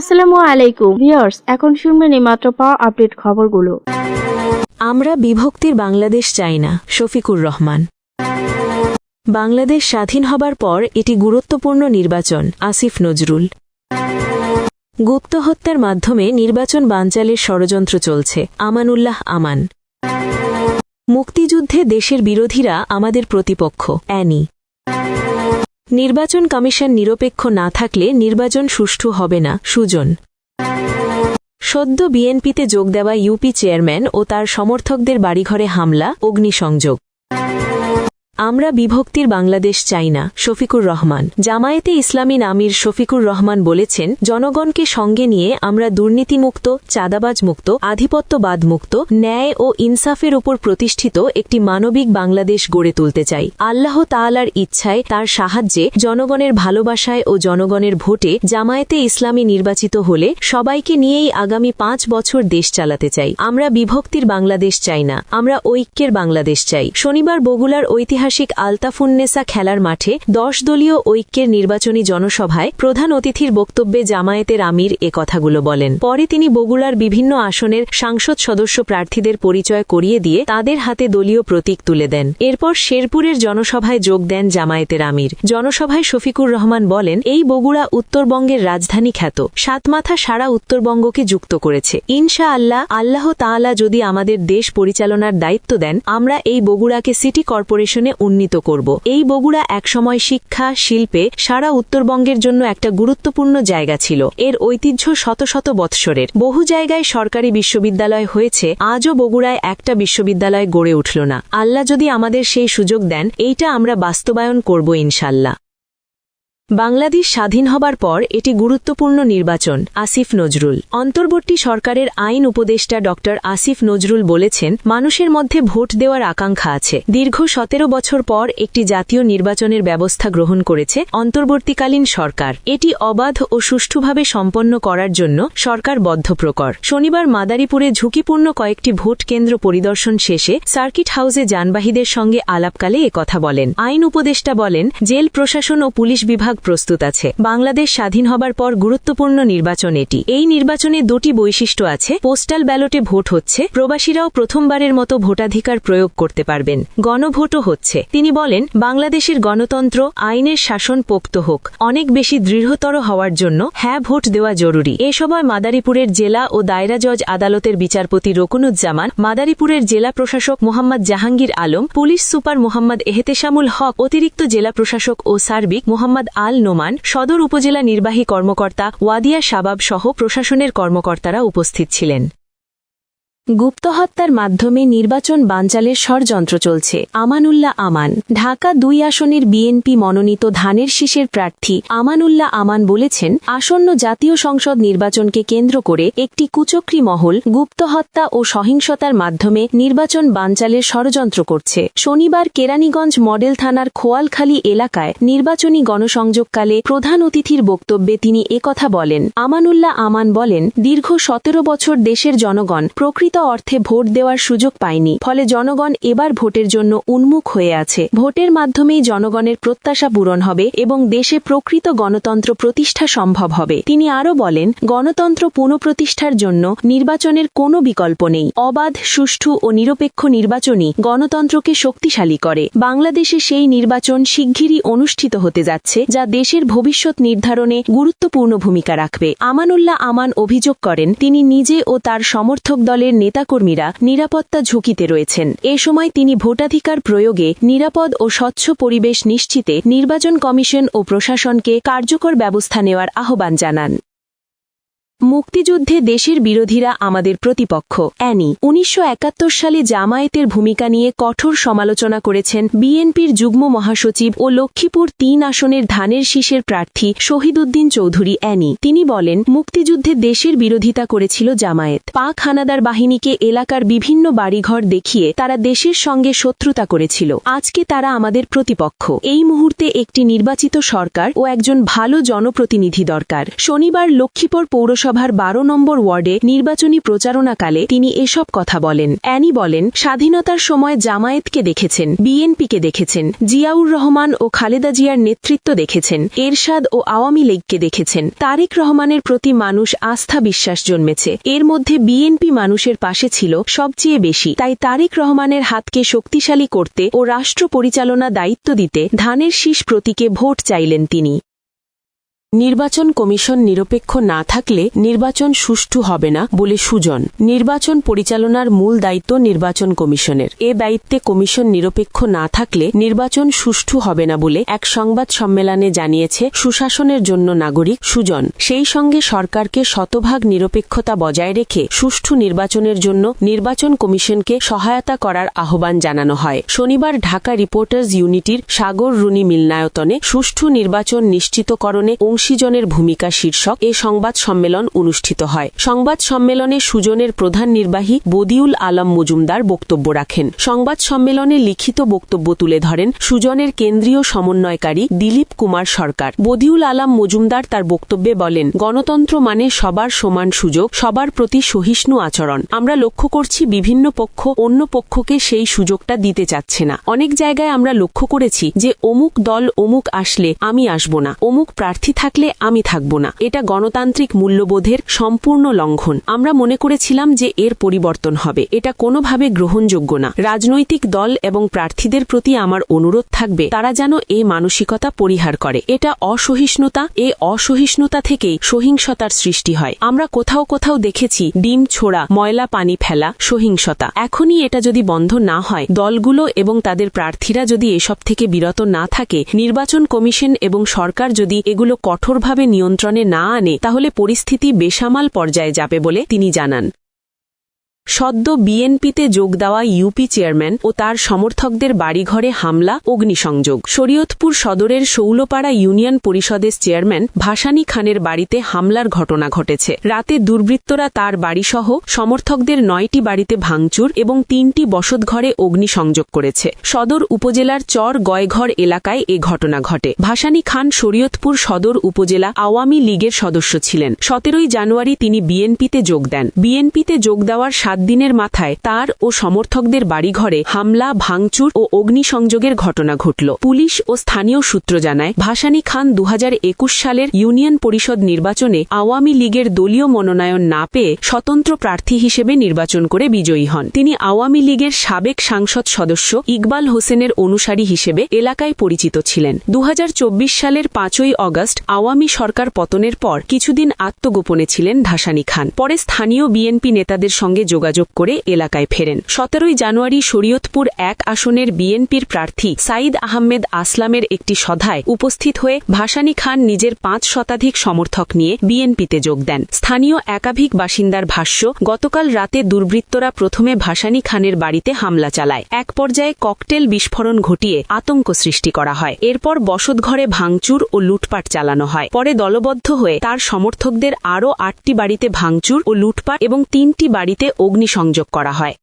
আসসালামু আলাইকুম। ভিউয়ার্স, এখন শুনবেন মাত্র পাওয়া আপডেট খবরগুলো। আমরা বিভক্তির বাংলাদেশ চাই না, শফিকুর রহমান। বাংলাদেশ স্বাধীন হবার পর এটি গুরুত্বপূর্ণ নির্বাচন, আসিফ নজরুল। গুপ্ত হত্যার মাধ্যমে নির্বাচন বানচালের ষড়যন্ত্র চলছে, আমানুল্লাহ আমান। মুক্তিযুদ্ধে দেশের বিরোধীরা আমাদের প্রতিপক্ষ, অ্যানি। নির্বাচন কমিশন নিরপেক্ষ না থাকলে নির্বাচন সুষ্ঠু হবে না, সুজন। সদ্য বিএনপিতে যোগ দেওয়া ইউপি চেয়ারম্যান ও তার সমর্থকদের বাড়িঘরে হামলা, অগ্নিসংযোগ। আমরা বিভক্তির বাংলাদেশ চাই না, শফিকুর রহমান। জামায়াতে ইসলামী নামির শফিকুর রহমান বলেছেন, জনগণকে সঙ্গে নিয়ে আমরা দুর্নীতিমুক্ত চাঁদাবাজ মুক্ত আধিপত্যবাদ মুক্ত ন্যায় ও ইনসাফের উপর প্রতিষ্ঠিত একটি মানবিক বাংলাদেশ গড়ে তুলতে চাই। আল্লাহ তাআলার ইচ্ছায় তার সাহায্যে জনগণের ভালোবাসায় ও জনগণের ভোটে জামায়াতে ইসলামী নির্বাচিত হলে সবাইকে নিয়েই আগামী পাঁচ বছর দেশ চালাতে চাই। আমরা বিভক্তির বাংলাদেশ চাই না, আমরা ঐক্যের বাংলাদেশ চাই। শনিবার বগুলার ঐতিহাসিক আলতাফুন্নেসা খেলার মাঠে দশ দলীয় ঐক্যের নির্বাচনী জনসভায় প্রধান অতিথির বক্তব্যে জামায়াতের আমির এ কথাগুলো বলেন। পরে তিনি বগুড়ার বিভিন্ন আসনের সাংসদ সদস্য প্রার্থীদের পরিচয় করিয়ে দিয়ে তাদের হাতে দলীয় প্রতীক তুলে দেন। এরপর শেরপুরের জনসভায় যোগ দেন জামায়াতের আমির। জনসভায় শফিকুর রহমান বলেন, এই বগুড়া উত্তরবঙ্গের রাজধানী খ্যাত। সাতমাথা সারা উত্তরবঙ্গকে যুক্ত করেছে। ইনশা আল্লাহ আল্লাহ তাআলা যদি আমাদের দেশ পরিচালনার দায়িত্ব দেন, আমরা এই বগুড়াকে সিটি কর্পোরেশনে উন্নীত করব। এই বগুড়া একসময় শিক্ষা, শিল্পে সারা উত্তরবঙ্গের জন্য একটা গুরুত্বপূর্ণ জায়গা ছিল। এর ঐতিহ্য শত শত বৎসরের। বহু জায়গায় সরকারি বিশ্ববিদ্যালয় হয়েছে, আজও বগুড়ায় একটা বিশ্ববিদ্যালয় গড়ে উঠল না। আল্লাহ যদি আমাদের সেই সুযোগ দেন, এইটা আমরা বাস্তবায়ন করব ইনশাল্লাহ। বাংলাদেশ স্বাধীন হবার পর এটি গুরুত্বপূর্ণ নির্বাচন, আসিফ নজরুল। অন্তর্বর্তী সরকারের আইন উপদেষ্টা ড. আসিফ নজরুল বলেছেন, মানুষের মধ্যে ভোট দেওয়ার আকাঙ্ক্ষা আছে। দীর্ঘ সতেরো বছর পর একটি জাতীয় নির্বাচনের ব্যবস্থা গ্রহণ করেছে অন্তর্বর্তীকালীন সরকার। এটি অবাধ ও সুষ্ঠুভাবে সম্পন্ন করার জন্য সরকার বদ্ধপ্রকর। শনিবার মাদারীপুরে ঝুঁকিপূর্ণ কয়েকটি ভোট কেন্দ্র পরিদর্শন শেষে সার্কিট হাউসে যানবাহীদের সঙ্গে আলাপকালে কথা বলেন। আইন উপদেষ্টা বলেন, জেল প্রশাসন ও পুলিশ বিভাগ প্রস্তুত আছে। বাংলাদেশ স্বাধীন হবার পর গুরুত্বপূর্ণ নির্বাচন এটি। এই নির্বাচনে দুটি বৈশিষ্ট্য আছে। পোস্টাল ব্যালটে ভোট হচ্ছে। প্রবাসীরাও প্রথমবারের মতো ভোটাধিকার প্রয়োগ করতে পারবেন। গণভোটও হচ্ছে। তিনি বলেন, বাংলাদেশের গণতন্ত্র, আইনের শাসন পোক্ত হোক। অনেক বেশি দৃঢ়তর হওয়ার জন্য হ্যাঁ ভোট দেওয়া জরুরি। এ সময় মাদারীপুরের জেলা ও দায়রা জজ আদালতের বিচারপতি রকুনুজ্জামান, মাদারীপুরের জেলা প্রশাসক মোহাম্মদ জাহাঙ্গীর আলম, পুলিশ সুপার মোহাম্মদ এহতেশামুল হক, অতিরিক্ত জেলা প্রশাসক ও সার্বিক মোহাম্মদ আল নোমান সদর উপজেলা নির্বাহী কর্মকর্তা ওয়াদিয়া শাবাব সহ প্রশাসনের কর্মকর্তারা উপস্থিত ছিলেন। গুপ্ত হত্যার মাধ্যমে নির্বাচন বানচালের ষড়যন্ত্র চলছে। আমানুল্লাহ আমান, ঢাকা দুই আসনের বিএনপি মনোনীত ধানের শীষের প্রার্থী আমানুল্লাহ আমান বলেছেন, আসন্ন জাতীয় সংসদ নির্বাচনকে কেন্দ্র করে একটি কুচক্রী মহল গুপ্তহত্যা ও সহিংসতার মাধ্যমে নির্বাচন বানচালের ষড়যন্ত্র করছে। শনিবার কেরানীগঞ্জ মডেল থানার খোয়ালখালী এলাকায় নির্বাচনী গণসংযোগকালে প্রধান অতিথির বক্তব্যে তিনি একথা বলেন। আমানুল্লাহ আমান বলেন, দীর্ঘ সতেরো বছর দেশের জনগণ প্রকৃত অর্থে ভোট দেওয়ার সুযোগ পায়নি। ফলে জনগণ এবার ভোটের জন্য উন্মুখ হয়ে আছে। ভোটের মাধ্যমেই জনগণের প্রত্যাশা পূরণ হবে এবং দেশে প্রকৃত গণতন্ত্র প্রতিষ্ঠা সম্ভব হবে। তিনি আরও বলেন, গণতন্ত্র পুনঃপ্রতিষ্ঠার জন্য নির্বাচনের কোনো বিকল্প নেই। অবাধ, সুষ্ঠু ও নিরপেক্ষ নির্বাচনই গণতন্ত্রকে শক্তিশালী করে। বাংলাদেশে সেই নির্বাচন শিগগিরই অনুষ্ঠিত হতে যাচ্ছে, যা দেশের ভবিষ্যৎ নির্ধারণে গুরুত্বপূর্ণ ভূমিকা রাখবে। আমানুল্লাহ আমান অভিযোগ করেন, তিনি নিজে ও তার সমর্থক দলের নেতাকর্মীরা নিরাপত্তা ঝুঁকিতে রয়েছেন। এ সময় তিনি ভোটাধিকার প্রয়োগে নিরাপদ ও স্বচ্ছ পরিবেশ নিশ্চিতে নির্বাচন কমিশন ও প্রশাসনকে কার্যকর ব্যবস্থা নেওয়ার আহ্বান জানান। মুক্তিযুদ্ধে দেশের বিরোধীরা আমাদের প্রতিপক্ষ। অ্যানি, উনিশশো একাত্তর সালে জামায়াতের ভূমিকা নিয়ে কঠোর সমালোচনা করেছেন বিএনপির যুগ্ম মহাসচিব ও লক্ষ্মীপুর তিন আসনের ধানের শীষের প্রার্থী শহীদুদ্দিন চৌধুরী। অ্যানি, তিনি বলেন, মুক্তিযুদ্ধে দেশের বিরোধিতা করেছিল জামায়াত। পাক হানাদার বাহিনীকে এলাকার বিভিন্ন বাড়িঘর দেখিয়ে তারা দেশের সঙ্গে শত্রুতা করেছিল। আজকে তারা আমাদের প্রতিপক্ষ। এই মুহূর্তে একটি নির্বাচিত সরকার ও একজন ভালো জনপ্রতিনিধি দরকার। শনিবার লক্ষ্মীপুর পৌরসভা বিধানসভার বারো নম্বর ওয়ার্ডে নির্বাচনী প্রচারণাকালে তিনি এসব কথা বলেন। অ্যানি বলেন, স্বাধীনতার সময় জামায়াতকে দেখেছেন, বিএনপিকে দেখেছেন, জিয়াউর রহমান ও খালেদা জিয়ার নেতৃত্ব দেখেছেন, এরশাদ ও আওয়ামী লীগকে দেখেছেন। তারেক রহমানের প্রতি মানুষ আস্থা বিশ্বাস জন্মেছে। এর মধ্যে বিএনপি মানুষের পাশে ছিল সবচেয়ে বেশি। তাই তারেক রহমানের হাতকে শক্তিশালী করতে ও রাষ্ট্র পরিচালনা দায়িত্ব দিতে ধানের শীষ প্রতীকে ভোট চাইলেন তিনি। নির্বাচন কমিশন নিরপেক্ষ না থাকলে নির্বাচন সুষ্ঠু হবে না বলে সুজন। নির্বাচন পরিচালনার মূল দায়িত্ব নির্বাচন কমিশনের। এ দায়িত্বে কমিশন নিরপেক্ষ না থাকলে নির্বাচন সুষ্ঠু হবে না বলে এক সংবাদ সম্মেলনে জানিয়েছে সুশাসনের জন্য নাগরিক সুজন। সেই সঙ্গে সরকারকে শতভাগ নিরপেক্ষতা বজায় রেখে সুষ্ঠু নির্বাচনের জন্য নির্বাচন কমিশনকে সহায়তা করার আহ্বান জানানো হয়। শনিবার ঢাকা রিপোর্টার্স ইউনিটির সাগর রুনি মিলনায়তনে সুষ্ঠু নির্বাচন নিশ্চিতকরণে অংশীজনের ভূমিকা শীর্ষক এ সংবাদ সম্মেলন অনুষ্ঠিত হয়। সংবাদ সম্মেলনে সুজনের প্রধান নির্বাহী বদিউল আলম মজুমদার বক্তব্য রাখেন। সংবাদ সম্মেলনে লিখিত বক্তব্য তুলে ধরেন সুজনের কেন্দ্রীয় সমন্বয়কারী দিলীপ কুমার সরকার। বদিউল আলম মজুমদার তার বক্তব্যে বলেন, গণতন্ত্র মানে সবার সমান সুযোগ, সবার প্রতি সহিষ্ণু আচরণ। আমরা লক্ষ্য করছি বিভিন্ন পক্ষ অন্য পক্ষকে সেই সুযোগটা দিতে চাচ্ছে না। অনেক জায়গায় আমরা লক্ষ্য করেছি যে অমুক দল অমুক আসলে আমি আসব না। অমুক প্রার্থী থাকলে আমি থাকব না। এটা গণতান্ত্রিক মূল্যবোধের সম্পূর্ণ লঙ্ঘন। আমরা মনে করেছিলাম যে এর পরিবর্তন হবে। এটা কোনোভাবে গ্রহণযোগ্য না। রাজনৈতিক দল এবং প্রার্থীদের প্রতি আমার অনুরোধ থাকবে, তারা যেন এ মানসিকতা পরিহার করে। এটা অসহিষ্ণুতা, এ অসহিষ্ণুতা থেকেই সহিংসতার সৃষ্টি হয়। আমরা কোথাও কোথাও দেখেছি, ডিম ছোড়া, ময়লা পানি ফেলা, সহিংসতা। এখনই এটা যদি বন্ধ না হয়, দলগুলো এবং তাদের প্রার্থীরা যদি এসব থেকে বিরত না থাকে, নির্বাচন কমিশন এবং সরকার যদি এগুলো কঠোরভাবে নিয়ন্ত্রণে না আনে তাহলে পরিস্থিতি বেসামাল পর্যায়ে যাবে বলে তিনি জানান। সদ্য বিএনপিতে যোগ দেওয়া ইউপি চেয়ারম্যান ও তার সমর্থকদের বাড়িঘরে হামলা, অগ্নিসংযোগ। শরীয়তপুর সদরের শৌলপাড়া ইউনিয়ন পরিষদের চেয়ারম্যান ভাসানী খানের বাড়িতে হামলার ঘটনা ঘটেছে। রাতে দুর্বৃত্তরা তার বাড়িসহ সমর্থকদের নয়টি বাড়িতে ভাঙচুর এবং তিনটি বসতঘরে অগ্নিসংযোগ করেছে। সদর উপজেলার চর গয়ঘর এলাকায় এ ঘটনা ঘটে। ভাসানী খান শরীয়তপুর সদর উপজেলা আওয়ামী লীগের সদস্য ছিলেন। সতেরোই জানুয়ারি তিনি বিএনপিতে যোগ দেন। বিএনপিতে যোগ দেওয়ার সাত দিনের মাথায় তার ও সমর্থকদের বাড়িঘরে হামলা, ভাঙচুর ও অগ্নিসংযোগের ঘটনা ঘটল। পুলিশ ও স্থানীয় সূত্র জানায়, ভাসানী খান দু হাজার একুশ সালের ইউনিয়ন পরিষদ নির্বাচনে আওয়ামী লীগের দলীয় মনোনয়ন না পেয়ে স্বতন্ত্র প্রার্থী হিসেবে নির্বাচন করে বিজয়ী হন। তিনি আওয়ামী লীগের সাবেক সাংসদ সদস্য ইকবাল হোসেনের অনুসারী হিসেবে এলাকায় পরিচিত ছিলেন। দু হাজার চব্বিশ সালের পাঁচই অগস্ট আওয়ামী সরকার পতনের পর কিছুদিন আত্মগোপনে ছিলেন ভাসানী খান। পরে স্থানীয় বিএনপি নেতাদের সঙ্গে যোগাযোগ করে এলাকায় ফেরেন। সতেরোই জানুয়ারি শরীয়তপুর এক আসনের বিএনপির প্রার্থী সাইদ আহমেদ আসলামের একটি সভায় উপস্থিত হয়ে ভাসানী খান নিজের পাঁচ শতাধিক সমর্থক নিয়ে বিএনপিতে যোগ দেন। স্থানীয় একাধিক বাসিন্দার ভাষ্য, গতকাল রাতে দুর্বৃত্তরা প্রথমে ভাসানী খানের বাড়িতে হামলা চালায়। এক পর্যায়ে ককটেল বিস্ফোরণ ঘটিয়ে আতঙ্ক সৃষ্টি করা হয়। এরপর বসতঘরে ভাঙচুর ও লুটপাট চালানো হয়। পরে দলবদ্ধ হয়ে তার সমর্থকদের আরও আটটি বাড়িতে ভাঙচুর ও লুটপাট এবং তিনটি বাড়িতে অগ্নিসংযোগ করা হয়।